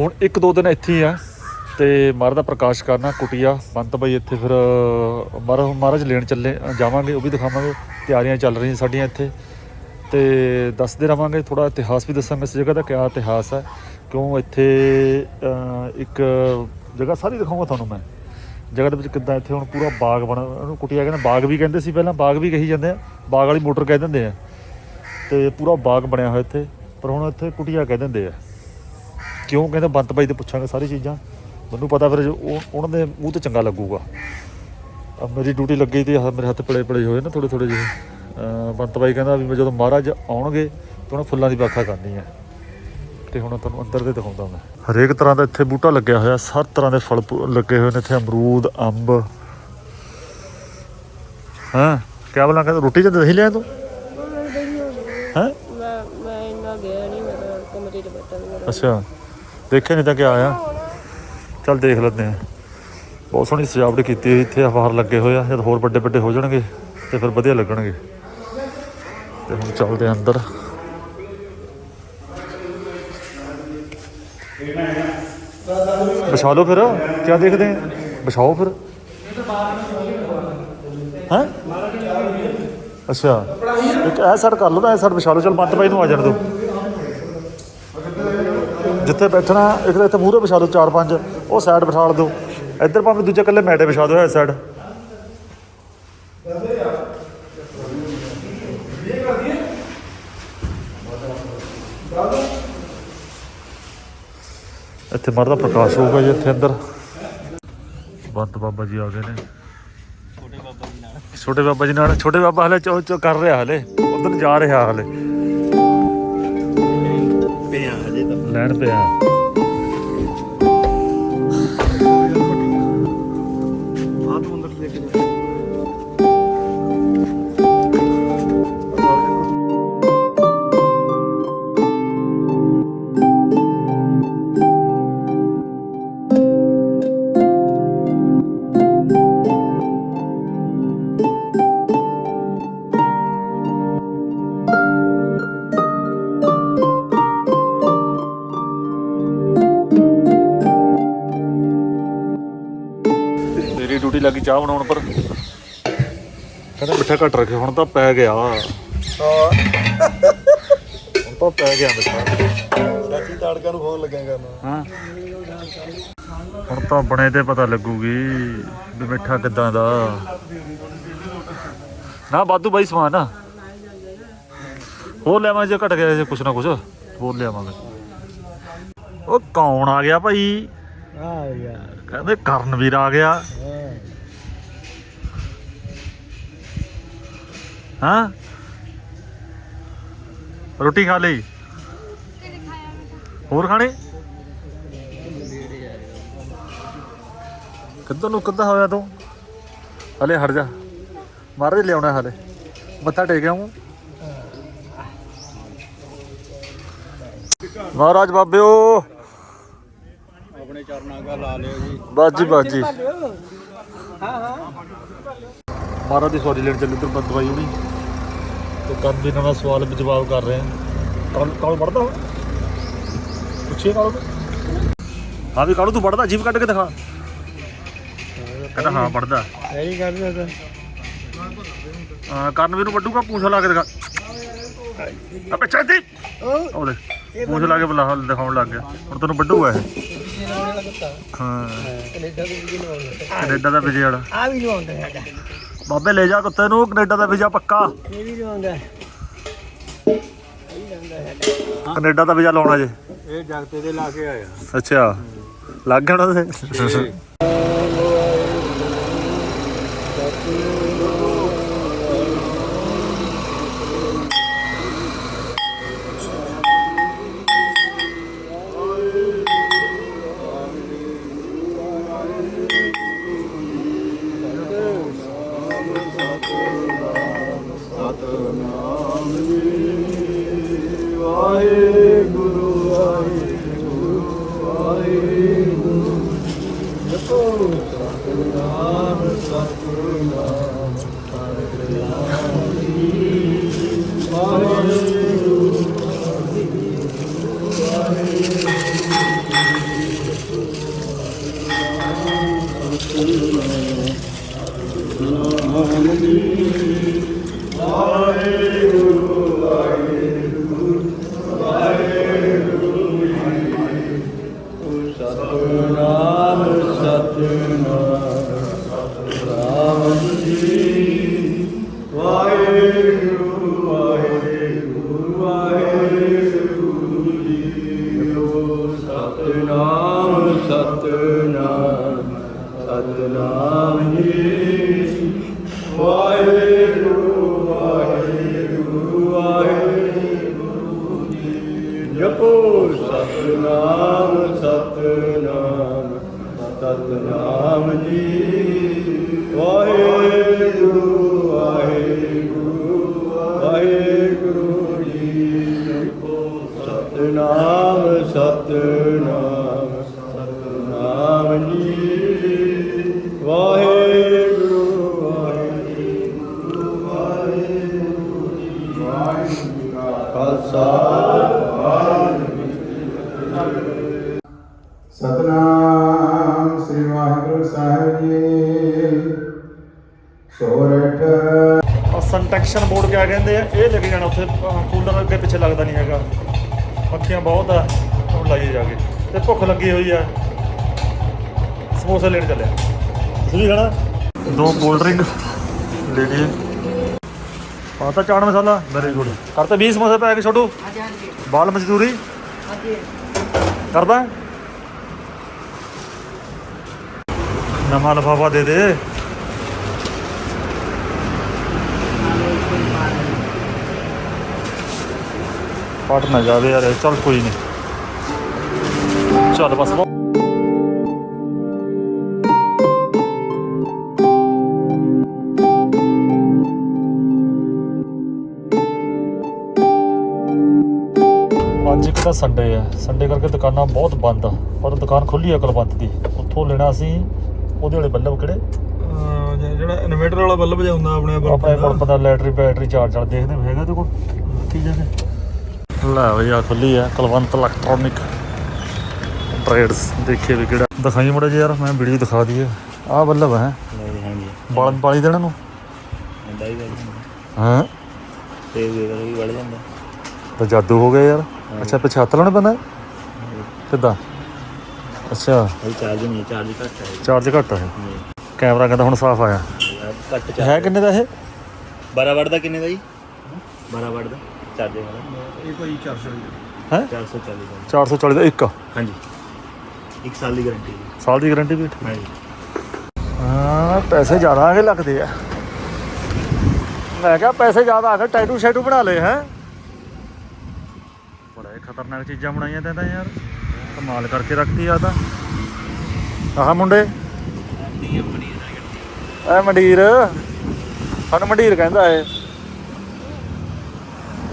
ਹੁਣ ਇੱਕ ਦੋ ਦਿਨ ਇੱਥੇ ਹੀ ਆ ਤੇ ਮਹਾਰਾਜ ਦਾ ਪ੍ਰਕਾਸ਼ ਕਰਨਾ, ਕੁਟੀਆ ਬੰਤ ਬਾਈ ਇੱਥੇ ਫਿਰ ਮਹਾਰਾਜ ਮਹਾਰਾਜ ਲੈਣ ਚੱਲੇ, ਜਾਵਾਂਗੇ, ਉਹ ਵੀ ਦਿਖਾਵਾਂਗੇ, ਤਿਆਰੀਆਂ ਚੱਲ ਰਹੀਆਂ ਸਾਡੀਆਂ ਇੱਥੇ। ਤੇ ਦੱਸਦੇ ਰਵਾਂਗੇ ਥੋੜਾ ਇਤਿਹਾਸ ਵੀ ਦੱਸਾਂਗੇ ਇਸ ਜਗ੍ਹਾ ਦਾ, ਕਿਆ ਇਤਿਹਾਸ ਹੈ, ਕਿਉਂ ਇੱਥੇ ਇੱਕ ਜਗ੍ਹਾ ਸਾਰੀ ਦਿਖਾਊਂਗਾ ਤੁਹਾਨੂੰ ਮੈਂ। ਜਗ੍ਹਾ ਦੇ ਵਿੱਚ ਕਿੱਦਾਂ ਇੱਥੇ ਹੁਣ ਪੂਰਾ ਬਾਗ ਬਣ, ਉਹਨੂੰ ਕੁਟੀਆ ਕਹਿੰਦੇ, ਬਾਗ ਵੀ ਕਹਿੰਦੇ ਸੀ ਪਹਿਲਾਂ, ਬਾਗ ਵੀ ਕਹੀ ਜਾਂਦੇ ਆ, ਬਾਗ ਵਾਲੀ ਮੋਟਰ ਕਹਿ ਦਿੰਦੇ ਆ। ਤੇ ਪੂਰਾ ਬਾਗ ਬਣਿਆ ਹੋਇਆ ਇੱਥੇ, ਪਰ ਹੁਣ ਇੱਥੇ ਕੁਟੀਆ ਕਹਿ ਦਿੰਦੇ ਆ। ਕਿਉਂ? ਕਹਿੰਦੇ ਬੰਤ ਬਾਈ ਤੇ ਪੁੱਛਾਂਗੇ ਸਾਰੀ ਚੀਜ਼ਾਂ। ਮੈਨੂੰ ਪਤਾ ਫਿਰ ਉਹ ਉਹਨਾਂ ਦੇ ਮੂੰਹ ਤੇ ਚੰਗਾ ਲੱਗੂਗਾ। ਅਬ ਮੇਰੀ ਡਿਊਟੀ ਲੱਗੀ ਤੇ ਮੇਰੇ ਹੱਥ ਪਲੇ ਪਲੇ ਹੋਏ ਨਾ ਥੋੜੇ ਥੋੜੇ ਜਿਹੇ। ਬੰਤ ਬਾਈ ਕਹਿੰਦਾ ਵੀ ਮੈਂ ਜਦੋਂ ਮਹਾਰਾਜ ਆਉਣਗੇ ਤਾਂ ਉਹਨਾਂ ਫੁੱਲਾਂ ਦੀ ਵਾਖਾ ਕਰਨੀ ਹੈ। ਤੇ ਹੁਣ ਤੁਹਾਨੂੰ ਅੰਦਰ ਦੇ ਦਿਖਾਉਂਦਾ ਮੈਂ। ਹਰੇਕ ਤਰ੍ਹਾਂ ਦਾ ਇੱਥੇ ਬੂਟਾ ਲੱਗਿਆ ਹੋਇਆ। ਹਰ ਤਰ੍ਹਾਂ ਦੇ ਫਲ ਲੱਗੇ ਹੋਏ ਨੇ ਇੱਥੇ। ਅਮਰੂਦ ਅੰਬ। ਹਾਂ? ਕਿਆ ਬਲਾਂ ਕਹਿੰਦਾ? ਰੋਟੀ ਤੇ ਦਹੀਂ ਲਿਆ ਤੂੰ? ਹੈਂ ਮੈਂ ਮੈਂ ਇੰਨਾ ਗਿਆ ਨਹੀਂ ਮੈਂ ਕਮਰੇ 'ਚ ਬੈਠਾ ਅੱਛਾ। ਦੇਖਿਆ ਨਹੀਂ ਤਾਂ ਕਿਆ ਆਇਆ ਚੱਲ ਦੇਖ ਲੈਂਦੇ ਆ। ਬਹੁਤ ਸੋਹਣੀ ਸਜਾਵਟ ਕੀਤੀ ਹੋਈ, ਇੱਥੇ ਬਾਹਰ ਲੱਗੇ ਹੋਏ ਆ। ਜਦ ਹੋਰ ਵੱਡੇ ਵੱਡੇ ਹੋ ਜਾਣਗੇ ਤੇ ਫਿਰ ਵਧੀਆ ਲੱਗਣਗੇ। ਤੇ ਹੁਣ ਚੱਲਦੇ ਆ ਅੰਦਰ। ਵਿਛਾ ਲਓ ਫਿਰ, ਕਿਆ ਦੇਖਦੇ ਆ? ਵਿਛਾਓ ਫਿਰ। ਹੈ? ਅੱਛਾ। ਇੱਕ ਇਹ ਸਾਈਡ ਕਰ ਲਓ ਨਾ ਇਹ ਸਾਈਡ ਵਿਛਾ ਲਓ। ਚਲ ਮੱਤ ਬਾਈ ਨੂੰ ਆ ਜਾਣ ਦਿਓ। ਜਿੱਥੇ ਬੈਠਣਾ, ਇੱਕ ਤਾਂ ਇੱਥੇ ਮੂਹਰੇ ਵਿਛਾ ਦਿਓ ਚਾਰ ਪੰਜ, ਉਹ ਸਾਈਡ ਬਿਠਾ ਦਿਓ। ਇੱਧਰ ਭਾਵੇਂ ਦੂਜੇ ਇਕੱਲੇ ਮੈਟੇ ਵਿਛਾ ਦਿਓ ਇਸ ਸਾਈਡ ਇੱਥੇ ਮਰਦਾ ਪ੍ਰਕਾਸ਼ ਹੋਊਗਾ ਜੀ ਇੱਥੇ ਅੰਦਰ। ਬੰਤ ਬਾਬਾ ਜੀ ਆ ਗਏ ਨੇ। ਛੋਟੇ ਬਾਬਾ ਜੀ ਨਾਲ, ਛੋਟੇ ਬਾਬਾ ਹਲੇ ਚੋ ਚੋ ਕਰ ਰਿਹਾ ਹਲੇ। ਉਧਰ ਜਾ ਰਿਹਾ ਹਲੇ। ਲੈਣ ਪਿਆ ਆ ਤੂੰ ਅੰਦਰ ਲੈ ਕੇ ਜਾ ਚਾਹ ਬਣਾਉਣ ਪਰ। ਕਹਿੰਦਾ ਮਿੱਠਾ ਘੱਟ ਰੱਖਿਓ ਹੁਣ ਤਾਂ ਪੈ ਗਿਆ। ਹੁਣ ਤਾਂ ਪੈ ਗਿਆ ਮਿੱਠਾ। ਚਾਚੀ ਤਾੜਕਾ ਨੂੰ ਫੋਨ ਲੱਗੇਗਾ ਮੈਂ ਹਾਂ? ਹੁਣ ਤਾਂ ਬਣੇ ਤੇ ਪਤਾ ਲੱਗੂਗੀ ਵੀ ਮਿੱਠਾ ਕਿੱਦਾਂ ਦਾ। ਨਾ ਬਾਦੂ ਬਾਈ ਸਮਾਨ ਨਾ ਹੋਰ ਲਿਆਵਾਂ ਜੇ ਘਟ ਗਿਆ ਜੇ ਕੁਛ ਨਾ ਕੁਛ ਹੋਰ ਲਿਆਵਾਂਗੇ। ਉਹ ਕੌਣ ਆ ਗਿਆ ਭਾਈ? ਆ ਯਾਰ। ਕਹਿੰਦੇ ਕਰਨਵੀਰ ਆ ਗਿਆ। ਹਾਂ? ਰੋਟੀ ਖਾ ਲਈ? ਹੋਰ ਖਾਣੀ? ਕਿੱਦਾਂ ਨੂੰ ਕਿੱਦਾਂ ਹੋਇਆ ਤੂੰ? ਹਲੇ ਹਟ ਜਾ। ਮਾਰੇ ਲਿਆਉਣਾ ਹਲੇ। ਮੱਥਾ ਟੇਕਿਆ ਹੂੰ ਮਹਾਰਾਜ ਬਾਬਿਓ। ਆਪਣੇ ਚਰਨਾਂ ਦਾ ਲਾ ਲਿਓ ਜੀ। ਬਾਜੀ ਬਾਜੀ। ਮਹਾਰਾਜ ਦੀ ਸਵਾਰੀ ਲੈਣ ਚੱਲੇ ਤੇ ਬੰਦਵਾਈ ਹੋਣੀ ਤੇ ਕੰਨ ਵੀ ਨਵਾਂ ਸਵਾਲ ਵੀ ਜਵਾਬ ਕਰ ਰਹੇ ਆ। ਕਾਲ ਕਾਲ ਪੜਦਾ ਪੁੱਛੇ ਕਾਲ ਹਾਂ ਵੀ ਕਾਲੂ ਤੂੰ ਪੜਦਾ ਜੀਵ ਕੱਢ ਕੇ ਦਿਖਾ। ਕਹਿੰਦਾ ਹਾਂ ਪੜਦਾ ਐਹੀ ਕਰਦਾ ਤਾਂ। ਹਾਂ ਕਰਨ ਵੀ ਨੂੰ ਵੱਡੂਗਾ ਪੂੰਛ ਲਾ ਕੇ ਦਿਖਾ। ਅਬੇ ਚੱਲਦੀ ਉਹ ਦੇ ਪੂੰਛ ਲਾ ਕੇ ਬੁਲਾ ਦਿਖਾਉਣ ਲੱਗ ਗਿਆ। ਹੁਣ ਤੈਨੂੰ ਵੱਡੂਗਾ ਇਹ। ਹਾਂ। ਕੈਨੇਡਾ ਦਾ ਵਿਜੇ ਵਾਲਾ। ਆ ਵੀ ਲਵਾਉਂਦਾ ਸਾਡਾ। ਬਾਬੇ ਲੈ ਜਾ ਕੁੱਤੇ ਨੂੰ ਕੈਨੇਡਾ ਦਾ ਵੀਜ਼ਾ ਪੱਕਾ। ਇਹ ਵੀ ਲਵਾਉਂਦਾ ਕੈਨੇਡਾ ਦਾ ਵੀਜ਼ਾ ਲਾਉਣਾ ਜੇ। ਇਹ ਜਗਤੇ ਦੇ ਲਾ ਕੇ ਆਇਆ। ਅੱਛਾ। ਲੱਗ ਗਿਆ ਉਹਨਾਂ ਦੇ ਸਤਨਾਮ ਸਤਨਾਮ ਸਤਨਾਮ ਸ੍ਰੀ ਵਾਹਿਗੁਰੂ ਸਾਹਿਬ ਜੀ। ਸੋਰਠ ਸੰਟੈਕਸ਼ਨ ਬੋਰਡ ਕਿਆ ਕਹਿੰਦੇ ਆ? ਇਹ ਲੈ ਕੇ ਜਾਣਾ ਉੱਥੇ ਕੂਲਰ ਅੱਗੇ ਪਿੱਛੇ ਲੱਗਦਾ ਨਹੀਂ ਹੈਗਾ। ਪੱਖੀਆਂ ਬਹੁਤ ਆ ਹੁਣ ਲਾਈਏ ਜਾ ਕੇ। ਤੇ ਭੁੱਖ ਲੱਗੀ ਹੋਈ ਆ। ਸਮੋਸੇ ਲੈਣ ਚੱਲਿਆ ਤੁਸੀਂ ਖਾਣਾ? ਦੋ ਕੋਲਡ ਡਰਿੰਕ ਲੈ ਲਈਏ। ਆ ਤਾਂ ਚਾਟ ਮਸਾਲਾ। ਵੈਰੀ ਗੁੱਡ ਕਰਤੇ 20 ਸਮੋਸੇ ਪੈ ਕੇ ਛੋਟੂ। ਬਾਲ ਮਜ਼ਦੂਰੀ। ਕਰਦਾ। ਨਵਾਂ ਲਫਾਫਾ ਦੇ ਦੇ। ਫਟ ਨਾ ਜਾਵੇ ਯਾਰ ਚੱਲ ਕੋਈ ਨਹੀਂ। ਚੱਲ ਬਸ। ਤਾਂ ਸੰਡੇ ਆ। ਸੰਡੇ ਕਰਕੇ ਦੁਕਾਨਾਂ ਬਹੁਤ ਬੰਦ ਆ। ਪਰ ਦੁਕਾਨ ਖੁੱਲੀ ਆ ਕੁਲਵੰਤ ਦੀ। ਉੱਥੋਂ ਲੈਣਾ ਸੀ ਉਹਦੇ ਵਾਲੇ ਬੱਲਬ ਕਿਹੜੇ? ਜਿਹੜਾ ਇਨਵੇਟਰ ਵਾਲਾ ਬੱਲਬ ਜਿਹਾ ਆਪਣੇ ਆਪ ਆਪਣੇ ਕੋਲ ਪਤਾ ਲੈਟਰੀ ਬੈਟਰੀ ਚਾਰਜ ਵਾਲਾ ਦੇਖਦੇ ਹੈਗਾ ਤੇ ਕੋਲ? ਕੀ ਜਾਂਦੇ ਲੈ ਆ ਖੁੱਲੀ ਆ ਕੁਲਵੰਤ ਇਲੈਕਟ੍ਰੋਨਿਕ ਟ੍ਰੇਡਸ ਦੇਖੀਏ ਵੀ ਕਿਹੜਾ। ਦਿਖਾਈ ਮੁੜੇ ਜੇ ਯਾਰ ਮੈਂ ਵੀਡੀਓ ਦਿਖਾ ਦਈਏ। ਆਹ ਬੱਲਬ ਹੈ? ਹਾਂਜੀ। ਬਾਲ ਬਾਲੀ ਦੇਣਾ ਨੂੰ? ਹੁੰਦਾ ਹੀ? ਤੇ ਵੀ ਵੀ ਵੜ ਜਾਂਦਾ ਤਾਂ ਜਾਦੂ ਹੋ ਗਿਆ ਯਾਰ। ਅੱਛਾ ਪਿੱਛੇ ਹੱਥ ਲਾਉਣਾ ਪੈਂਦਾ? ਕਿੱਦਾਂ? ਅੱਛਾ। ਉਹ ਚਾਰਜ ਨਹੀਂ ਚਾਰਜ ਘੱਟ ਹੈ। ਚਾਰਜ ਘੱਟ ਹੈ। ਕੈਮਰਾ ਕਹਿੰਦਾ ਹੁਣ ਸਾਫ਼ ਆਇਆ? ਹੈ ਕਿੰਨੇ ਦਾ ਇਹ? 12 ਵਾਟ ਦਾ ਕਿੰਨੇ ਦਾ ਜੀ? 12 ਵਾਟ ਦਾ ਚਾਰਜਰ ਇਹ ਭਾਈ 400 ਹੈ? 440 ਦਾ। 440 ਦਾ ਇੱਕ। ਹਾਂਜੀ। ਇੱਕ ਸਾਲ ਦੀ ਗਾਰੰਟੀ ਸਾਲ ਦੀ ਗਾਰੰਟੀ ਵੀ ਹਾਂਜੀ। ਹਾਂ ਪੈਸੇ ਜ਼ਿਆਦਾ ਆਗੇ ਲੱਗਦੇ ਆ। ਮੈਂ ਕਿਹਾ ਪੈਸੇ ਜ਼ਿਆਦਾ ਆ ਗਏ ਟੈਟੂ ਸ਼ੈਟੂ ਬਣਾ ਲਏ ਹੀ? ਖਤਰਨਾਕ ਚੀਜ਼ਾਂ ਬਣਾਈਆਂ ਤੇ ਯਾਰ। ਕਮਾਲ ਕਰਕੇ ਰੱਖਤੀ ਆ ਤਾਂ। ਆਹ ਮੁੰਡੇ। ਐ ਮੰਡੀਰ। ਸਾਨੂੰ ਮੰਡੀਰ ਕਹਿੰਦਾ ਏ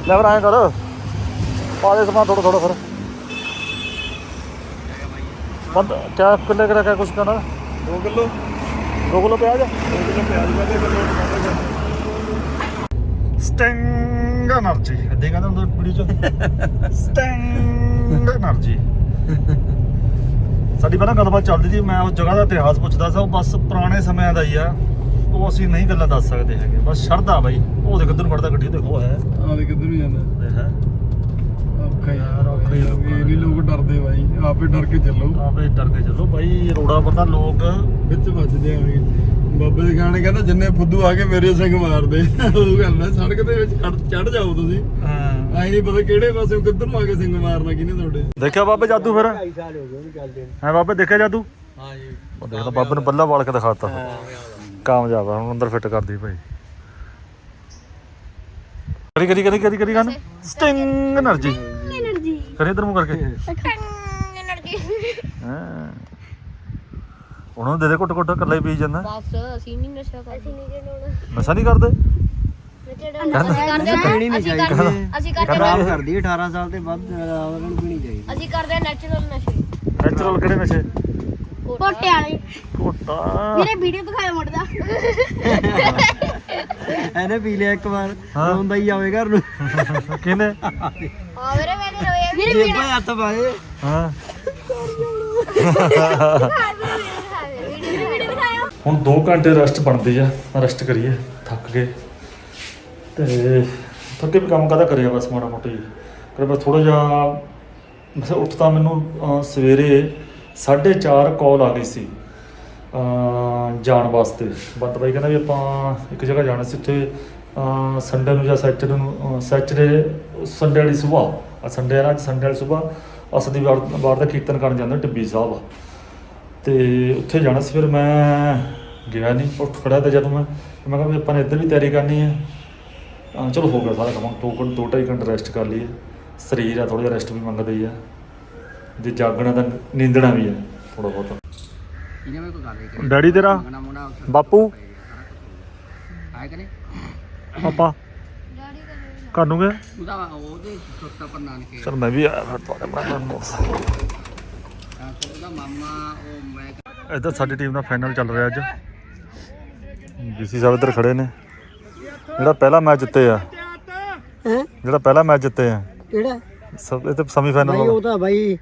ਲੈ ਫਿਰ ਐਂ ਕਰ। ਪਾ ਦੇ ਸਮਾਨ ਥੋੜਾ ਥੋੜਾ ਫਿਰ। ਬੰਦ ਕਿਆ ਕਿੰਨੇ ਕਰਾ ਕਿਆ ਕੁਛ ਕਰਨਾ 2 ਕਿਲੋ। 2 ਕਿਲੋ ਪਿਆਜ਼। 2 ਕਿਲੋ ਪਿਆਜ਼ ਵਾਲੇ ਕਿਲੋ। ਸਟਿੰਗ। Stęga narczy. Gdy gadam do policzą. Stęga narczy. ਸਾਡੀ ਪਹਿਲਾਂ ਗੱਲਬਾਤ ਚੱਲਦੀ ਸੀ ਮੈਂ ਉਸ ਜਗ੍ਹਾ ਦਾ ਇਤਿਹਾਸ ਪੁੱਛਦਾ ਸੀ ਉਹ ਬਸ ਪੁਰਾਣੇ ਸਮਿਆਂ ਦਾ ਹੀ ਆ ਉਹ ਅਸੀਂ ਨਹੀਂ ਗੱਲਾਂ ਦੱਸ ਸਕਦੇ ਹੈਗੇ ਬਸ ਸ਼ਰਧਾ ਬਾਈ ਉਹ ਦੇ ਕਿੱਧਰ ਨੂੰ ਵੜਦਾ ਗੱਡੀ ਦੇਖੋ ਹੈ ਆ ਦੇ ਕਿੱਧਰ ਨੂੰ ਜਾਂਦਾ ਹੈ ਔਖਾ ਯਾਰ ਆਪਣੇ ਇਹ ਵੀ ਲੋਕ ਡਰਦੇ ਬਾਈ ਆਪੇ ਡਰ ਕੇ ਚੱਲੋ। ਆਪੇ ਡਰ ਕੇ ਚੱਲੋ ਬਾਈ ਰੋੜਾ ਪਤਾ ਲੋਕ ਵਿੱਚ ਵੱਜਦੇ ਆਵੇਂ ਬਾਬੇ ਦੇ ਗਾਣੇ ਕਹਿੰਦਾ ਜਿੰਨੇ ਫੁੱਦੂ ਆ ਕੇ ਮੇਰੇ ਸਿੰਘ ਨੇ ਬੱਲਾ ਵਾਲ ਕੇ ਦਿਖਾਤਾ। ਕਾਮਯਾਬ ਆ ਕਰੀ ਕਰੀ ਕਰੀ ਕਰੀ ਕਰੀ ਫਿਰ ਇਧਰ ਮੂੰਹ ਕਰਕੇ। ਨੜਕੀ ਹਾਂ। ਦੇ ਦੇ ਕੁੱਟ ਕੁੱਟ ਇਕੱਲਾ ਪੀ ਜਾਂਦਾ। ਬਸ ਅਸੀਂ ਨਹੀਂ ਨਸ਼ਾ ਕਰਦੇ। ਨਹੀਂ ਨਹੀਂ ਕਰਦੇ। ਅਸੀਂ ਕਰਦੇ ਹਾਂ- ਪੀਣੀ ਅਸੀਂ ਕਰਦੇ ਅਸੀਂ ਕਰਦੇ 18 ਸਾਲ ਤੇ ਵੱਧ ਆਵਰਨ ਪੀਣੀ ਚਾਹੀਦੀ। ਅਸੀਂ ਕਰਦੇ ਨੈਚੁਰਲ ਨਸ਼ੇ। ਨੈਚੁਰਲ ਕਿਹੜੇ ਨਸ਼ੇ? ਪੋਟੇ ਕੋਟਾ ਵੀਰੇ ਵੀਡੀਓ ਦਿਖਾਇਆ ਮੁੜਦਾ ਇਹਨੇ ਪੀ ਲਿਆ ਇੱਕ ਵਾਰ। ਹਾਂ। ਹੀ ਆਵੇ ਘਰ ਨੂੰ। ਕਿਹਨੇ? ਹਾਂ ਹੁਣ। 2 ਘੰਟੇ ਰੈਸਟ ਬਣਦੀ ਆ। ਰੈਸਟ ਕਰੀਏ ਥੱਕ ਗਏ। ਤੇ ਥੱਕੇ ਵੀ ਕੰਮ ਕਾਹਦਾ ਕਰਿਆ ਬਸ ਮਾੜਾ ਮੋਟਾ। ਹੀ ਕਰ ਬਸ ਥੋੜਾ ਜਿਹਾ ਬਸ ਉੱਠਦਾ ਮੈਨੂੰ ਅਹ, ਸਵੇਰੇ 4:30 ਕਾਲ ਆ ਗਈ ਸੀ ਅਹ, ਜਾਣ ਵਾਸਤੇ। ਬੰਦ ਬਾਈ ਕਹਿੰਦਾ ਵੀ ਆਪਾਂ ਇੱਕ ਜਗ੍ਹਾ ਜਾਣਾ ਸੀ ਉੱਥੇ ਸੰਡੇ ਨੂੰ ਜਾਂ ਸੈਚਰਡੇ ਨੂੰ ਸੈਚਰਡੇ ਸੰਡੇ ਵਾਲੀ ਸਵੇਰ ਆ ਸੰਡੇ ਆ ਸੰਡੇ ਵਾਲੀ ਸਵੇਰ ਅਸਦੀ ਵਾਰ ਵਾਰ ਦਾ ਕੀਰਤਨ ਕਰਨ ਜਾਂਦੇ ਟਿੱਬੀ ਸਾਹਿਬ ਤੇ ਉੱਥੇ ਜਾਣਾ ਸੀ ਫਿਰ ਮੈਂ ਗਿਆ ਨਹੀਂ ਉੱਠ ਖੜਾ ਤੇ ਜਦੋਂ ਮੈਂ ਮੈਂ ਕਿਹਾ ਵੀ ਆਪਾਂ ਨੇ ਇੱਧਰ ਵੀ ਤਿਆਰੀ ਕਰਨੀ ਹੈ ਚਲੋ ਹੋ ਗਿਆ ਸਾਰਾ ਕੰਮ ਦੋ ਘੰਟੇ ਦੋ ਢਾਈ ਘੰਟੇ ਰੈਸਟ ਕਰ ਲਈਏ ਸਰੀਰ ਆ ਥੋੜਾ ਜਿਹਾ ਰੈਸਟ ਵੀ ਮੰਗਦਾ ਹੀ ਆ ਜੇ ਜਾਗਣਾ ਤਾਂ ਨੀਂਦਣਾ ਵੀ ਆ ਥੋੜਾ ਬਹੁਤ ਇਹਨੇ ਮੇਰੇ ਕੋਲ ਗੱਲ ਹੀ ਕਰੀ ਡੈਡੀ ਤੇਰਾ ਬਾਪੂ ਆਏ ਕਰੇ ਪਾਪਾ ਘਰ ਨੂੰ ਗਏ ਉਹਦਾ ਉਹਦੇ ਛੋਟਾ ਪਰ ਨਾਨਕੇ। ਚਲ ਮੈਂ ਵੀ ਆਇਆ ਫਿਰ ਤੁਹਾਡੇ ਤਾਂ ਫਿਰ ਉਹਦਾ ਮਾਮਾ ਉਹ ਮੈਂ ਇੱਧਰ ਸਾਡੀ ਟੀਮ ਦਾ ਫਾਈਨਲ ਚੱਲ ਰਿਹਾ ਅੱਜ। ਬੀਸੀ ਸਾਹਿਬ ਇੱਧਰ ਖੜੇ ਨੇ। ਜਿਹੜਾ ਪਹਿਲਾ ਮੈਚ ਜਿੱਤੇ ਆ। ਜਿਹੜਾ ਪਹਿਲਾ ਮੈਚ ਜਿੱਤੇ ਆ। ਕਿਹੜਾ? ਸਭ ਇਹ ਤਾਂ ਸੈਮੀ ਫਾਈਨਲ ਉਹ ਤਾਂ ਭਾਈ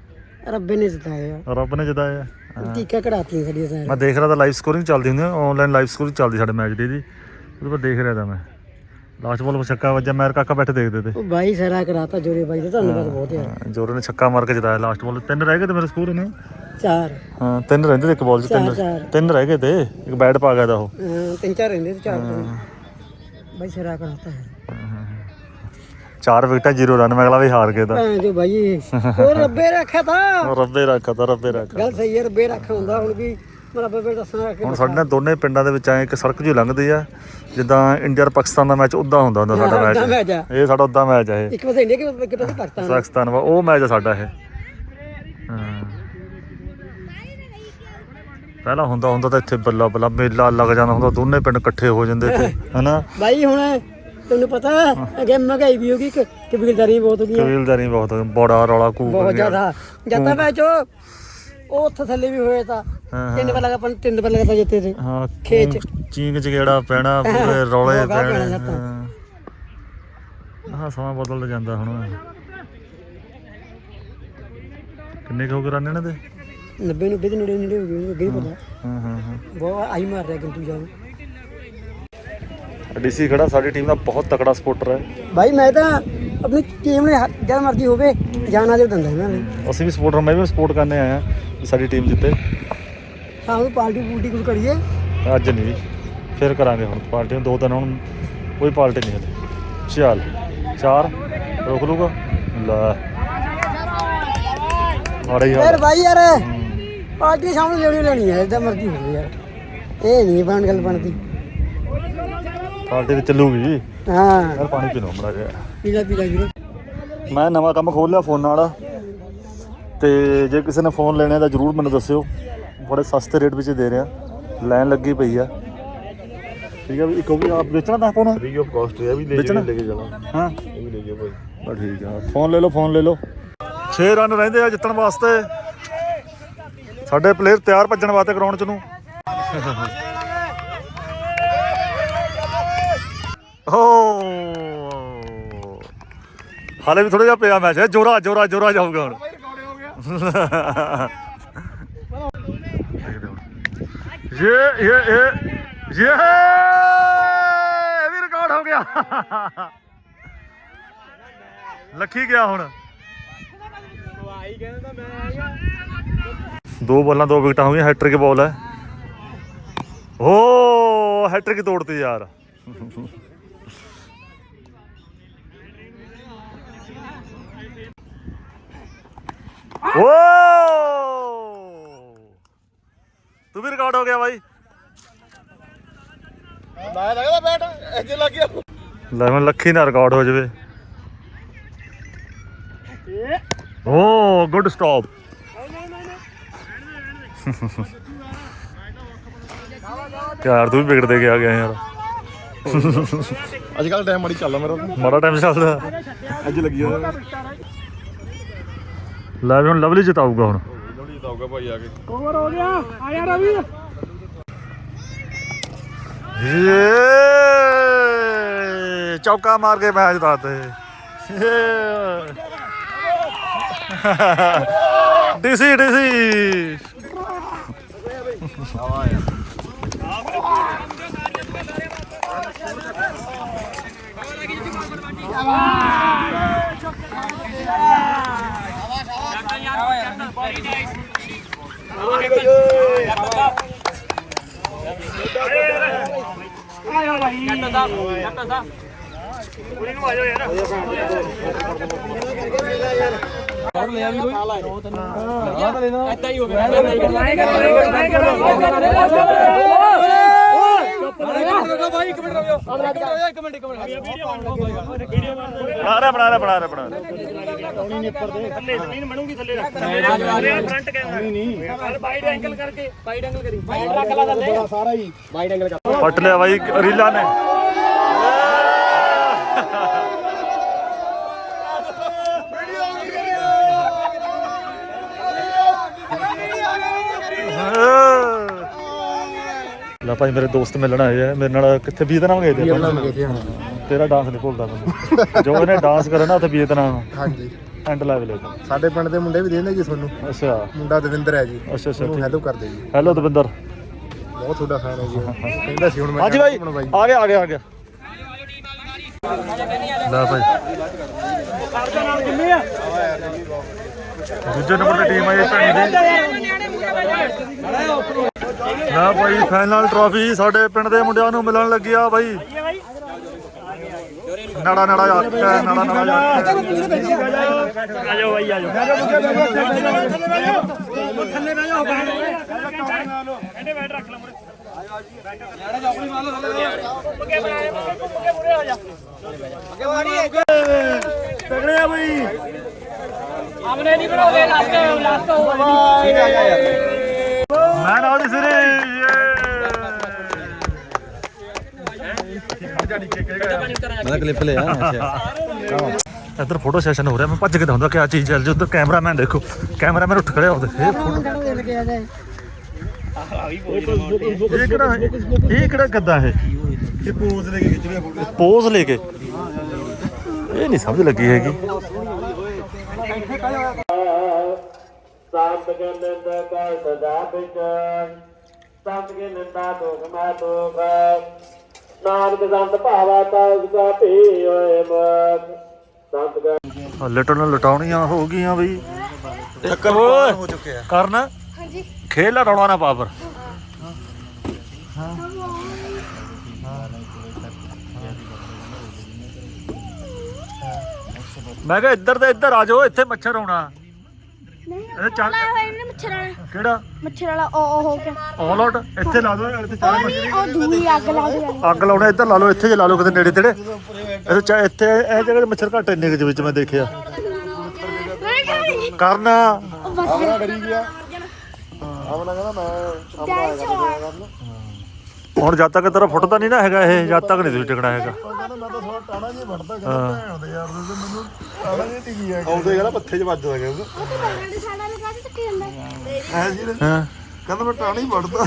ਰੱਬੇ ਨੇ ਜਿਤਾਇਆ। ਰੱਬ ਨੇ ਜਿਤਾਇਆ। ਹਾਂ। ਟੀਕਾ ਕਢਾਤੀ ਸਾਡੀ ਸਾਰੇ ਮੈਂ ਦੇਖ ਰਿਹਾ ਤਾਂ ਲਾਈਵ ਸਕੋਰਿੰਗ ਚੱਲਦੀ ਹੁੰਦੀ ਆਨਲਾਈਨ ਲਾਈਵ ਸਕੋਰਿੰਗ ਚੱਲਦੀ ਸਾਡੇ ਮੈਚ ਦੀ ਉਹਦੇ ਪਰ ਦੇਖ ਰਿਹਾ ਤਾਂ ਮੈਂ। ਲਾਸਟ ਬਾਲ 'ਤੇ ਛੱਕਾ ਵੱਜਾ ਮੈਂ ਕਾਕਾ ਬੈਠੇ ਦੇਖਦੇ ਤੇ। ਉਹ ਭਾਈ ਸਾਰਾ ਕਰਾਤਾ ਜੋਰੇ ਭਾਈ ਦਾ ਧੰਨਵਾਦ ਬਹੁਤ ਹੈ ਹਾਂ, ਜੋਰੇ ਨੇ ਛੱਕਾ ਮਾਰ ਕੇ ਜਿਤਾਇਆ ਲਾਸਟ ਬਾਲ ਤਿੰਨ ਰਹਿ ਗਏ ਤੇ ਮੇਰੇ ਸਕੋਰ ਨੇ? ਚਾਰ। ਹਾਂ ਤਿੰਨ ਰਹਿੰਦੇ ਤੇ ਇੱਕ ਬਾਲ 'ਚ ਤਿੰਨ। ਤਿੰਨ ਰਹਿ ਗਏ ਤੇ ਇੱਕ ਬੈਟ ਪਾ ਗਿਆ ਦਾ ਉਹ। ਤਿੰਨ ਚਾਰ ਰਹਿੰਦੇ ਤੇ ਚਾਰ ਭਾਈ ਸਾਰਾ ਕਰਾਤਾ ਹੈ। ਚਾਰ ਵਿਕਟਾਂ ਜ਼ੀਰੋ ਰਨ ਮੈਂ ਅਗਲਾ ਵੀ ਹਾਰ ਗਏ ਤਾਂ ਜੋ ਭਾਈ ਉਹ ਰੱਬੇ ਰੱਖਿਆ ਤਾਂ ਰੱਬੇ ਰੱਖਾ ਤਾਂ ਰੱਬੇ ਰੱਖਾ ਗੱਲ ਸਹੀ ਹੈ ਰੱਬੇ ਰੱਖਿਆ ਹੁੰਦਾ ਹੁਣ ਵੀ। ਮੈਂ ਰੱਬੇ ਬੇ ਦੱਸਣਾ ਹੁਣ ਸਾਡੇ ਨਾਲ ਦੋਨੇ ਪਿੰਡਾਂ ਦੇ ਵਿੱਚ ਐ ਇੱਕ ਸੜਕ ਜਿਹੀ ਲੰਘਦੀ ਆ ਜਿੱਦਾਂ ਇੰਡੀਆ ਔਰ ਪਾਕਿਸਤਾਨ ਦਾ ਮੈਚ ਉਦਾਂ ਹੁੰਦਾ ਹੁੰਦਾ ਸਾਡਾ ਹਾਂ, ਉੱਦਾਂ ਮੈਚ। ਆ। ਇਹ ਸਾਡਾ ਉਦਾਂ ਮੈਚ ਆ ਇਹ। ਇੱਕ ਪਾਸੇ ਇੰਡੀਆ ਕਿ ਇੱਕ ਪਾਸੇ ਪਾਕਿਸਤਾਨ। ਪਾਕਿਸਤਾਨ ਵਾ ਉਹ ਮੈਚ ਆ ਸਾਡਾ ਇਹ। ਹਾਂ। ਪਹਿਲਾਂ ਹੁੰਦਾ ਹੁੰਦਾ ਤਾਂ ਇੱਥੇ ਬੱਲਾ ਬੱਲਾ ਮੇਲਾ ਲੱਗ ਜਾਂਦਾ ਹੁੰਦਾ ਦੋਨੇ ਪਿੰਡ ਇਕੱਠੇ ਹੋ ਜਾਂਦੇ ਤੇ ਹਨਾ? ਭਾਈ ਹੁਣ ਤੈਨੂੰ ਪਤਾ ਅੱਗੇ ਮਹਿੰਗਾਈ ਵੀ ਹੋ ਗਈ ਕਿ ਕਬੀਲਦਾਰੀ ਬਹੁਤ ਹੋ ਗਈ। ਕਬੀਲਦਾਰੀ ਬਹੁਤ ਬੜਾ ਰੌਲਾ ਕੂਕ ਬਹੁਤ ਜ਼ਿਆਦਾ। ਜੱਤਾ ਮੈਚ ਉਹ ਉਹ ਉੱਥੇ ਥੱਲੇ ਵੀ ਹੋਏ ਤਾਂ ਹਾਂ, ਤਿੰਨ ਵਾਰ ਲਗਾ ਪਨ ਤਿੰਨ ਵਾਰ ਲਗਾ ਤਾਂ ਜਿੱਤੇ ਤੇ। ਹਾਂ ਖੇਚ। ਚੀਂਕ ਚਗੇੜਾ ਪੈਣਾ ਪੂਰੇ ਰੌਲੇ ਰੌਲਾ ਪੈਣਾ ਪੈਣੇ ਜੱਟਾਂ। ਹਾਂ। ਹਾਂ ਸਮਾਂ ਬਦਲਦਾ ਜਾਂਦਾ ਹੁਣ। ਕਿੰਨੇ ਕੁ ਹੋ ਗਏ ਰਨ ਇਹਨਾਂ ਦੇ? 90 90 ਦੇ ਨੇੜੇ ਨੇੜੇ ਹੋ ਗਏ ਅੱਗੇ ਨਹੀਂ ਪਤਾ। ਹਾਂ ਹਾਂ ਹਾਂ। ਬਹੁਤ ਆਈ ਮਾਰ ਰਿਹਾ ਕਿੰਤੂ ਜਾਨ। ਡੀਸੀ ਖੜਾ ਸਾਡੀ ਟੀਮ ਦਾ ਬਹੁਤ ਤਕੜਾ ਸਪੋਰਟਰ ਹੈ। ਭਾਈ ਮੈਂ ਤਾਂ ਆਪਣੀ ਟੀਮ ਨੇ ਜਦ ਮਰਜ਼ੀ ਹੋਵੇ ਜਾਣਾ ਜੋ ਦੰਦਾ ਇਹਨਾਂ ਨੇ। ਅਸੀਂ ਵੀ ਸਪੋਰਟਰ ਮੈਂ ਵੀ ਸਪੋਰਟ ਕਰਨੇ ਆਇਆ। ਸਾਡੀ ਟੀਮ ਜਿੱਤੇ। ਸਾਨੂੰ ਪਾਰਟੀ ਪੂਲਟੀ ਕੁਝ ਕਰੀਏ। ਅੱਜ ਨਹੀਂ ਫਿਰ ਕਰਾਂਗੇ ਹੁਣ ਪਾਰਟੀ। ਨੂੰ ਦੋ ਦਿਨ ਹੁਣ ਕੋਈ ਪਾਰਟੀ ਨਹੀਂ ਹਲੇ। ਚੱਲ ਚਾਰ ਰੋਕ ਲੂਗਾ ਲੈ। ਮਾੜਾ ਹੀ ਯਾਰ ਭਾਈ ਯਾਰ ਪਾਰਟੀ ਸਾਹਮਣੇ ਲੈਣੀ ਲੈਣੀ ਹੈ ਜਿੱਦਾਂ ਮਰਜ਼ੀ ਹੋਵੇ ਯਾਰ। ਇਹ ਨਹੀਂ ਬਣ ਗੱਲ ਬਣਦੀ। ਪਾਰਟੀ ਤੇ ਚੱਲੂਗੀ। ਹਾਂ। ਯਾਰ ਪਾਣੀ ਪੀ ਲਓ ਮੜਾ ਜਿਹਾ। ਪੀਲਾ ਪੀਲਾ ਵੀਰੇ। ਮੈਂ ਨਵਾਂ ਕੰਮ ਖੋਲ ਲਿਆ ਫੋਨਾਂ ਵਾਲਾ। ਤੇ ਜੇ ਕਿਸੇ ਨੇ ਫੋਨ ਲੈਣਾ ਤਾਂ ਜਰੂਰ ਮੈਨੂੰ ਦੱਸਿਓ। ਬੜੇ ਸਸਤੇ ਰੇਟ ਵਿੱਚ ਦੇ ਰਿਹਾ। ਲਾਈਨ ਲੱਗੀ ਪਈ ਆ। ਠੀਕ ਹੈ ਵੀ ਇੱਕ ਉਹ ਵੀ ਆਪ ਵੇਚਣਾ ਤਾਂ ਫੋਨ ਫ੍ਰੀ ਆਫ ਕਾਸਟ ਹੈ ਵੀ ਲੈ ਵੇਚਣਾ? ਕੇ ਲੈ ਕੇ ਜਾਣਾ ਹਾਂ। ਇਹ ਵੀ ਲੈ ਗਿਆ ਭਾਈ। ਬਸ ਠੀਕ ਆ। ਫੋਨ ਲੈ ਲਓ ਫੋਨ ਲੈ ਲਓ। 6 ਰਨ ਰਹਿੰਦੇ ਆ ਜਿੱਤਣ ਵਾਸਤੇ। ਸਾਡੇ ਪਲੇਅਰ ਤਿਆਰ ਭੱਜਣ ਵਾਸਤੇ ਗਰਾਊਂਡ 'ਚ ਨੂੰ। ਓ। ਹਾਲੇ ਵੀ ਥੋੜਾ ਜਿਹਾ ਪਿਆ ਮੈਚ ਹੈ ਜੋਰਾ ਜੋਰਾ ਜੋਰਾ ਜਾਊਗਾ ਹੁਣ। ਇਹ ਇਹ ਇਹ ਇਹ ਇਹ ਵੀ ਰਿਕਾਰਡ ਹੋ ਗਿਆ ਲੱਖੀ ਗਿਆ ਹੁਣ ਦੋ ਬਾਲਾਂ ਦੋ ਵਿਕਟਾਂ ਹੋਈਆਂ ਹੈਟ੍ਰਿਕ ਬਾਲ ਹੈ ਓ ਹੈਟ੍ਰਿਕ ਤੋੜਤੀ ਯਾਰ ਓ ਤੂੰ ਵੀ ਰਿਕਾਰਡ ਹੋ ਗਿਆ ਬਾਈ। ਮੈਂ ਲੱਗਦਾ ਬੈਟ ਇੱਥੇ ਲੱਗ ਗਿਆ। ਲੈ ਮੈਂ ਲੱਖੀ ਨਾਲ ਰਿਕਾਰਡ ਹੋ ਜਾਵੇ। ਓ ਗੁੱਡ ਸਟਾਪ ਯਾਰ ਤੂੰ ਵੀ ਵਿਗੜਦੇ ਗਿਆ ਗਿਆ ਯਾਰ। ਅੱਜ ਕੱਲ ਟਾਈਮ ਮਾੜੀ ਚੱਲਦਾ ਮੇਰਾ। ਮਾੜਾ ਟਾਈਮ ਚੱਲਦਾ। ਅੱਜ ਲੱਗੀ ਜਾਂਦਾ ਲੈ ਵੀ ਹੁਣ ਲਵਲੀ ਜਿਤਾਊਗਾ ਹੁਣ। ਲਵਲੀ ਜਿਤਾਊਗਾ ਭਾਈ ਆ ਕੇ। ਕਵਰ ਹੋ ਗਿਆ। ਆ ਜਾ ਰਵੀ। ਏ ਚੌਕਾ ਮਾਰ ਕੇ ਮੈਚ ਦਾਤੇ ਡੀਸੀ ਡੀਸੀ। ਆਵਾਜ਼। ਆਇਆ ਭਾਈ ਕੱਟ ਦਾ ਕੱਟ ਦਾ ਕੁੜੀ ਨੂੰ ਆਜੋ ਯਾਰ ਹੋਰ ਲਿਆ ਵੀ ਕੋਈ ਉਹ ਤੈਨੂੰ ਹਾਂ ਤਾਂ ਲੈਣਾ ਐਦਾਂ ਹੀ ਹੋਵੇ ਐਦਾਂ ਹੀ ਕਰਨਾ ਐਦਾਂ ਹੀ ਕਰਨਾ ਬਣਾ ਰਿਹਾ ਬਣਾ ਰਿਹਾ ਬਣਾ ਰਿਹਾ ਬਣਾ ਰਿਹਾ। ਪੱਟ ਲਿਆ ਬਾਈ ਰੀਲਾ ਨੇ। ਲਾ ਭਾਈ ਮੇਰੇ ਦੋਸਤ ਮਿਲਣ ਆਏ ਆ ਮੇਰੇ ਨਾਲ ਕਿੱਥੇ ਵੀਅਤਨਾਮ ਗਏ ਤੇ ਆਪਾਂ। ਤੇਰਾ ਡਾਂਸ ਨਹੀਂ ਭੁੱਲਦਾ ਮੈਨੂੰ। ਜੋ ਇਹਨੇ ਡਾਂਸ ਕਰਿਆ ਨਾ ਉੱਥੇ ਵੀਅਤਨਾਮ। ਹਾਂਜੀ। ਐਂਡ ਲੈਵਲ ਤੇ ਸਾਡੇ ਪਿੰਡ ਦੇ ਮੁੰਡੇ ਵੀ ਦੇਂਦੇ ਜੀ ਤੁਹਾਨੂੰ। ਅੱਛਾ। ਮੁੰਡਾ ਦਵਿੰਦਰ ਹੈ ਜੀ। ਅੱਛਾ ਅੱਛਾ ਉਹਨੂੰ। ਹੈਲੋ ਕਰਦੇ ਜੀ। ਹੈਲੋ ਦਵਿੰਦਰ। ਬਹੁਤ ਤੁਹਾਡਾ ਫੈਨ ਹੈ ਜੀ। ਉਹ। ਕਹਿੰਦਾ ਸੀ ਹੁਣ ਮੈਂ ਹਾਂਜੀ ਬਾਈ ਜਾਣਾ ਘੁੰਮਣ ਆ ਗਿਆ ਆ ਗਿਆ ਆ ਗਿਆ। ਲੈ ਭਾਈ। ਦੂਜੇ ਨੰਬਰ ਤੇ ਟੀਮ ਆਈ ਭੈਣੀ ਦੀ ਲੈ ਭਾਈ ਫਾਈਨਲ ਟਰਾਫੀ ਸਾਡੇ ਪਿੰਡ ਦੇ ਮੁੰਡਿਆਂ ਨੂੰ ਮਿਲਣ ਲੱਗੀ ਆ ਭਾਈ ਨੜਾ ਨੜਾ ਹੱਥ ਹੈ ਨੜਾ ਨੜਾ ਆ ਜਾਓ ਭਾਈ ਨਹੀਂ ਬਣਾਉਂਦੇ ਲਾਸਟ ਲਾਸਟ ਹੋ ਠੀਕ ਮੈਂ ਨਾਲ ਦੀ ਸਿਰੇ ਮੈਂ ਕਲਿੱਪ ਲਿਆ ਇੱਧਰ ਫੋਟੋ ਸੈਸ਼ਨ ਹੋ ਰਿਹਾ ਮੈਂ ਭੱਜ ਕੇ ਦਿਖਾਉਂਦਾ ਕਿ ਆ ਚੀਜ਼ ਚੱਲ ਜੀ ਉੱਧਰ ਕੈਮਰਾਮੈਨ ਦੇਖੋ। ਕੈਮਰਾਮੈਨ ਉੱਠ ਖੜਿਆ ਉਹਦੇ ਇਹ ਫੋਟੋ ਮਿਲ ਗਿਆ ਤੇ ਇਹ ਕਿਹੜਾ ਇਹ ਕਿਹੜਾ ਗੱਦਾ ਹੈ? ਇਹ ਪੋਜ਼ ਲੈ ਕੇ ਖਿੱਚ ਰਿਹਾ ਫੋਟੋ ਪੋਜ਼ ਲੈ ਕੇ। ਇਹ ਨਹੀਂ ਸਮਝ ਲੱਗੀ ਹੈਗੀ। ਸੰਤ ਕੇ ਨਿੰਦ ਕਰ ਸਦਾ ਵਿੱਚ ਸੰਤ ਕੇ ਨਿੰਦਾ ਦੁਖ ਮੈਂ ਦੁਖ। ਨਾਨਕ ਸੰਤ ਭਾਵਾ ਤਾ ਉਸਦਾ ਭੀ ਹੋਏ ਮਤ ਸੰਤ ਕੇ ਲਿਟਣ ਲਟਾਉਣੀਆਂ ਹੋ ਗਈਆਂ ਬਈ। ਇੱਕ ਹੋ ਚੁੱਕਿਆ। ਕਰਨ? ਹਾਂਜੀ। ਖੇਲ ਲਾ ਰੌਲਾ ਨਾ ਪਾਵਰ ਮੈਂ ਕਿਹਾ ਇੱਧਰ ਤੇ ਇੱਧਰ ਆ ਜਾਓ ਇੱਥੇ ਮੱਛਰ ਆਉਣਾ। ਇਹ ਚੱਲ। ਇਹਨੇ ਮੱਛਰ ਵਾਲਾ। ਕਿਹੜਾ? ਮੱਛਰ ਵਾਲਾ ਉਹ ਉਹ ਹੋ ਗਿਆ। ਆਲ ਆਊਟ ਇੱਥੇ ਲਾ ਦੋ ਇੱਥੇ ਚਾਰ ਉਹ ਨਹੀਂ ਉਹ ਦੂਰੀ ਅੱਗ ਲਾ ਦੇ ਵਾਲੀ ਅੱਗ ਲਾਉਣਾ ਇੱਧਰ ਲਾ ਲਓ ਇੱਥੇ ਜੇ ਲਾ ਲਓ ਕਿਤੇ ਨੇੜੇ ਤੇੜੇ। ਇੱਥੇ ਚਾ- ਇੱਥੇ ਇਹ ਜਗ੍ਹਾ ਤੇ ਮੱਛਰ ਘੱਟ ਇੰਨੇ ਕੁ ਦੇ ਵਿੱਚ ਮੈਂ ਦੇਖਿਆ। ਮੈਂ ਕਿਹਾ ਕਰਨ। ਉਹ ਵੱਜ ਗਿਆ ਡਰੀ ਗਿਆ ਆਵਣਾ ਕਹਿੰਦਾ ਮੈਂ ਡੈਂਸ ਹੋਇਆ ਹੁਣ ਜਦ ਤੱਕ ਤੇਰਾ ਫੁੱਟਦਾ ਨਹੀਂ ਨਾ ਹੈਗਾ ਇਹ ਜਦ ਤੱਕ ਨਹੀਂ ਤੁਸੀਂ ਟਿਕਣਾ ਹੈਗਾ। ਟਾਣਾ ਜੀ ਵੜਦਾ ਕਹਿੰਦਾ ਆਉਂਦੇ ਯਾਰ ਤੇ ਮੈਨੂੰ ਟਾਣਾ ਜੀ ਟਿਕੀ ਆ ਆਉਂਦੇ ਕਹਿੰਦਾ ਪੱਥੇ 'ਚ ਵੱਜਦਾ ਕਹਿੰਦਾ। ਉਹ ਤਾਂ ਬਗਲ ਦੇ ਸਾਡਾ ਲਗਾ ਦੇ ਟੱਕੀ ਜਾਂਦਾ ਐ ਜੀ ਨੇ ਹਾਂ। ਕਹਿੰਦਾ ਮੈਂ ਟਾਣਾ ਹੀ ਵੜਦਾ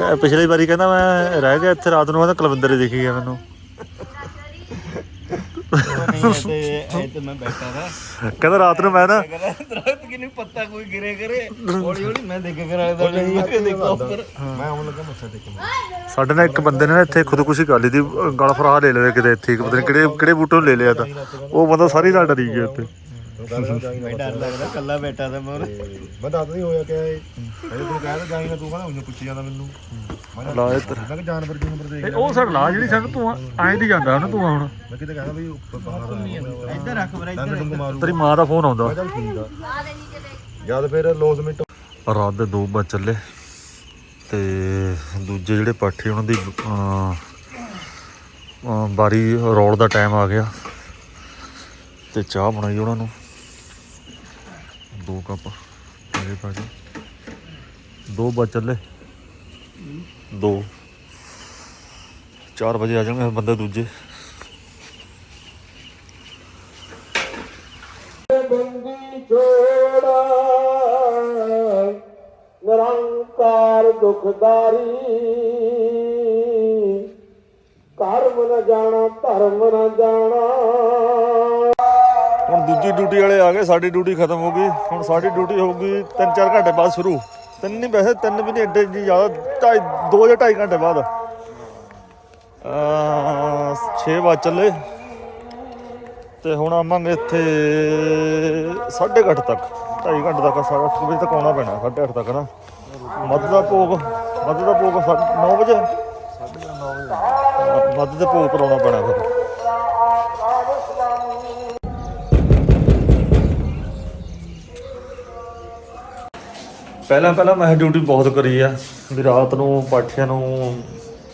ਇਹ ਪਿਛਲੀ ਵਾਰੀ ਕਹਿੰਦਾ ਮੈਂ ਰਹਿ ਗਿਆ ਇੱਥੇ ਰਾਤ ਨੂੰ ਕਹਿੰਦਾ ਕੁਲਵਿੰਦਰ ਦਿਖੀ ਗਿਆ ਮੈਨੂੰ। ਤੇ ਮੈਂ ਬੈਠਾ ਦਾ ਕਹਿੰਦਾ ਰਾਤ ਨੂੰ ਮੈਂ ਨਾ ਦਰਖਤ ਕਿਨੂੰ ਪੱਤਾ ਕੋਈ ਗਿਰੇ ਕਰੇ ਹੌਲੀ ਹੌਲੀ ਮੈਂ ਦੇਖ ਕੇ ਕਰਾਇਆ ਤਾਂ ਦੇਖੋ ਉੱਪਰ ਮੈਂ ਆਉਣ ਲੱਗਾ ਮੱਥਾ ਟੇਕਣ ਸਾਡੇ ਨਾਲ ਇੱਕ ਬੰਦੇ ਨੇ ਨਾ ਇੱਥੇ ਖੁਦਕੁਸ਼ੀ ਕਰ ਲਈ ਦੀ, ਗਲ ਫਰਾ ਲੈ ਲਿਆ ਕਿਤੇ ਇੱਥੇ ਪਤਾ ਨਹੀਂ ਕਿਹੜੇ ਕਿਹੜੇ ਨੂੰ ਲੈ ਲਿਆ ਤਾਂ। ਉਹ ਬੰਦਾ ਸਾਰੀ ਰਾਤ ਡਰੀ ਗਿਆ ਉੱਥੇ। ਮੈਂ ਡਰ ਲੱਗਦਾ ਕੱਲਾ ਬੈਠਾ ਤਾਂ ਮੈਂ ਮੈਂ ਦੱਸ ਨਹੀਂ ਹੋਇਆ ਕਿ ਇਹ ਤੂੰ ਕਹਿੰਦਾ ਜਾਈ ਨਾ ਤੂੰ ਕਹਿੰਦਾ ਉਹਨੂੰ ਪੁੱਛੀ ਜਾਂਦਾ ਮੈਨੂੰ। ਮੈਂ ਲਾ ਇੱਧਰ। ਕਿਹਾ ਜਾਨਵਰ ਜੂਨਵਰ ਦੇਖ ਉਹ ਸਾਡ ਲਾ ਜਿਹੜੀ ਸਾਨੂੰ ਤੂੰ ਐਂ ਦੀ ਜਾਂਦਾ ਉਹਨੂੰ ਤੂੰ ਹੁਣ। ਮੈਂ ਕਿਤੇ ਕਹਿੰਦਾ ਵੀ ਉੱਪਰ ਬਾਹਰ ਇੱਧਰ ਰੱਖ ਮੈਂ ਮਾਰੂ ਤੇਰੀ ਮਾਂ ਦਾ ਫੋਨ ਆਉਂਦਾ। ਜਦ ਫਿਰ ਲੋਸਮੈਂਟ ਰਾਤ ਦੇ 2 ਵਜੇ ਚੱਲੇ। ਤੇ ਦੂਜੇ ਜਿਹੜੇ ਪਾਠੀ ਉਹਨਾਂ ਦੀ ਬਾਰੀ ਰੋਲ ਦਾ ਟਾਈਮ ਆ ਗਿਆ। ਤੇ ਚਾਹ ਬਣਾਈ ਉਹਨਾਂ ਨੂੰ। ਦੋ ਕੱਪ ਮੇਰੇ ਪਾਜੀ 2 ਵਜੇ ਚੱਲੇ। 2 4 ਵਜੇ ਆ ਜਾਣਗੇ ਬੰਦੇ ਦੂਜੇ। ਬੰਦੀ ਛੋੜਾ ਨਿਰੰਕਾਰ ਦੁਖਦਾਰੀ। ਕਰਮ ਨਾ ਜਾਣਾ, ਧਰਮ ਨ ਜਾਣਾ। ਹੁਣ ਦੂਜੀ ਡਿਊਟੀ ਵਾਲੇ ਆ ਗਏ ਸਾਡੀ ਡਿਊਟੀ ਖਤਮ ਹੋ ਗਈ। ਹੁਣ ਸਾਡੀ ਡਿਊਟੀ ਹੋਊਗੀ 3-4 ਘੰਟੇ ਬਾਅਦ ਸ਼ੁਰੂ। ਤਿੰਨ ਨਹੀਂ ਵੈਸੇ ਤਿੰਨ ਵੀ ਨਹੀਂ ਐਡੇ ਜੀ ਜ਼ਿਆਦਾ ਢਾਈ 2 ਜਾਂ 2.5 ਘੰਟੇ ਬਾਅਦ। ਅ 6 ਵਜੇ ਚੱਲੇ। ਤੇ ਹੁਣ ਆਵਾਂਗੇ ਇੱਥੇ 8:30 ਤੱਕ। ਢਾਈ ਘੰਟੇ ਤੱਕ ਸਾਢੇ ਅੱਠ ਵਜੇ ਤੱਕ ਆਉਣਾ ਪੈਣਾ ਸਾਢੇ ਅੱਠ ਤੱਕ ਨਾ। ਮੱਧ ਦਾ ਭੋਗ ਮੱਧ ਦਾ ਭੋਗ 9 ਵਜੇ? ਹਾਂ, ਮੱਧ ਦਾ ਭੋਗ ਕਰਾਉਣਾ ਪੈਣਾ ਫਿਰ। ਪਹਿਲਾਂ ਪਹਿਲਾਂ ਮੈਂ ਡਿਊਟੀ ਬਹੁਤ ਕਰੀ ਆ ਵੀ ਰਾਤ ਨੂੰ ਪਾਠੀਆਂ ਨੂੰ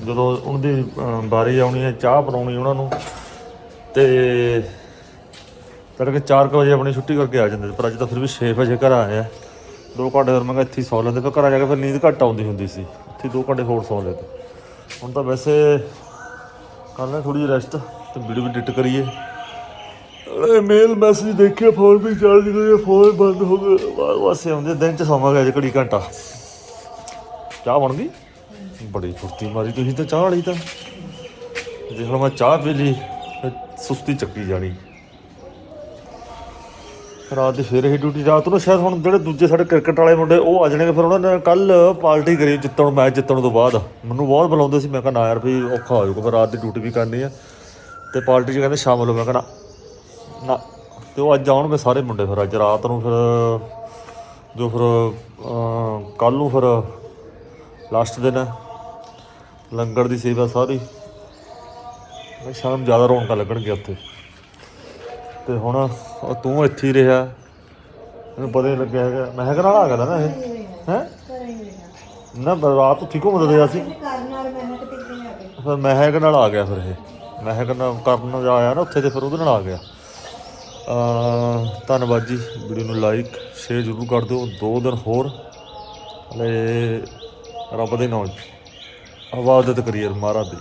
ਜਦੋਂ ਉਹਨਾਂ ਦੀ ਅਹ, ਵਾਰੀ ਆਉਣੀ ਹੈ ਚਾਹ ਬਣਾਉਣੀ ਉਹਨਾਂ ਨੂੰ ਤੇ ਤੜਕੇ 4 ਵਜੇ ਆਪਣੀ ਛੁੱਟੀ ਕਰਕੇ ਆ ਜਾਂਦੇ ਪਰ ਅੱਜ ਤਾਂ ਫਿਰ ਵੀ 6 ਵਜੇ ਘਰ ਆਇਆ ਦੋ ਘੰਟੇ ਫਿਰ ਮੈਂ ਕਿਹਾ ਇੱਥੇ ਸੌ ਲੈਂਦੇ ਪਰ ਘਰ ਆ ਜਾ ਕੇ ਫਿਰ ਨੀਂਦ ਘੱਟ ਆਉਂਦੀ ਹੁੰਦੀ ਸੀ ਇੱਥੇ ਦੋ ਘੰਟੇ ਹੋਰ ਸੌ ਲੈਂਦੇ। ਹੁਣ ਤਾਂ ਵੈਸੇ ਕਰ ਲੈ ਥੋੜੀ ਜਿਹੀ ਰੈਸਟ ਤੇ ਵੀਡੀਓ ਵੀ ਐਡਿਟ ਕਰੀਏ। ਮੇਲ ਮੈਸੇਜ ਦੇਖਿਆ ਫੋਨ ਵੀ ਚਾਰਜ ਕਰੀਏ ਫੋਨ ਬੰਦ ਹੋ ਗਿਆ ਵਾਸੇ ਆਉਂਦੇ ਦਿਨ ਚ ਸੌਵਾਂਗੇ ਅੱਜ ਘੜੀ ਘੰਟਾ। ਚਾਹ ਬਣ ਗਈ? ਬੜੀ ਫੁਰਤੀ ਮਾਰੀ ਤੁਸੀਂ ਤਾਂ ਚਾਹ ਵਾਲੀ ਤਾਂ। ਦੇਖ ਲਓ ਮੈਂ ਚਾਹ ਪੀ ਲਈ ਸੁਸਤੀ ਚੱਕੀ ਜਾਣੀ। ਰਾਤ ਦੀ ਫੇਰ ਇਹ ਡਿਊਟੀ ਰਾਤ ਨੂੰ ਸ਼ਾਇਦ ਹੁਣ ਜਿਹੜੇ ਦੂਜੇ ਸਾਡੇ ਕ੍ਰਿਕਟ ਵਾਲੇ ਮੁੰਡੇ ਉਹ ਆ ਜਾਣਗੇ, ਫਿਰ ਉਹਨਾਂ ਨੇ ਕੱਲ ਪਾਰਟੀ ਕਰੀ ਜਿੱਤਣ, ਮੈਚ ਜਿੱਤਣ ਤੋਂ ਬਾਅਦ। ਮੈਨੂੰ ਬਹੁਤ ਬੁਲਾਉਂਦੇ ਸੀ, ਮੈਂ ਕਿਹਾ ਨਾ ਯਾਰ ਵੀ ਔਖਾ ਹੋ ਜਾਊਗਾ, ਫਿਰ ਰਾਤ ਦੀ ਡਿਊਟੀ ਵੀ ਕਰਨੀ ਆ। ਤੇ ਪਾਰਟੀ 'ਚ ਕਹਿੰਦੇ ਸ਼ਾਮਲ ਹੋ, ਮੈਂ ਕਹਿੰਦਾ ਨਾ ਤੇ ਉਹ ਅੱਜ ਆਉਣਗੇ ਸਾਰੇ ਮੁੰਡੇ ਫਿਰ ਅੱਜ ਰਾਤ ਨੂੰ ਫਿਰ ਜੋ ਫਿਰ ਕੱਲ ਨੂੰ ਫਿਰ ਲਾਸਟ ਦਿਨ ਹੈ ਲੰਗਰ ਦੀ ਸੇਵਾ ਸਾਰੀ। ਮੈਂ ਸ਼ਾਮ ਜ਼ਿਆਦਾ ਰੌਣਕਾਂ ਲੱਗਣਗੀਆਂ ਉੱਥੇ। ਤੇ ਹੁਣ ਤੂੰ ਇੱਥੇ ਹੀ ਰਿਹਾ। ਮੈਨੂੰ ਪਤਾ ਹੀ ਲੱਗਿਆ ਹੈਗਾ। ਮੈਂ ਕਿਹਾ ਨਾਲ ਆ ਗਿਆ ਨਾ ਇਹ। ਹੈ ਨਾ ਰਾਤ ਉੱਥੇ ਘੁੰਮਦਾ ਰਿਹਾ ਸੀ। ਫਿਰ ਮਹਿਕ ਨਾਲ ਆ ਗਿਆ ਫਿਰ ਇਹ। ਮਹਿਕ ਨਾਲ ਕਰਨ ਆਇਆ ਨਾ ਉੱਥੇ ਤੇ ਫਿਰ ਉਹਦੇ ਨਾਲ ਆ ਗਿਆ। ਧੰਨਵਾਦ ਜੀ, ਵੀਡੀਓ ਨੂੰ ਲਾਈਕ ਸ਼ੇਅਰ ਜ਼ਰੂਰ ਕਰ ਦਿਓ, ਦੋ ਦਿਨ ਹੋਰ ਹਲੇ ਰੱਬ ਦੇ ਨਾਮ 'ਚ ਆਵਾਜ਼ ਕਰੀਏ ਮਹਾਰਾਜ ਦੀ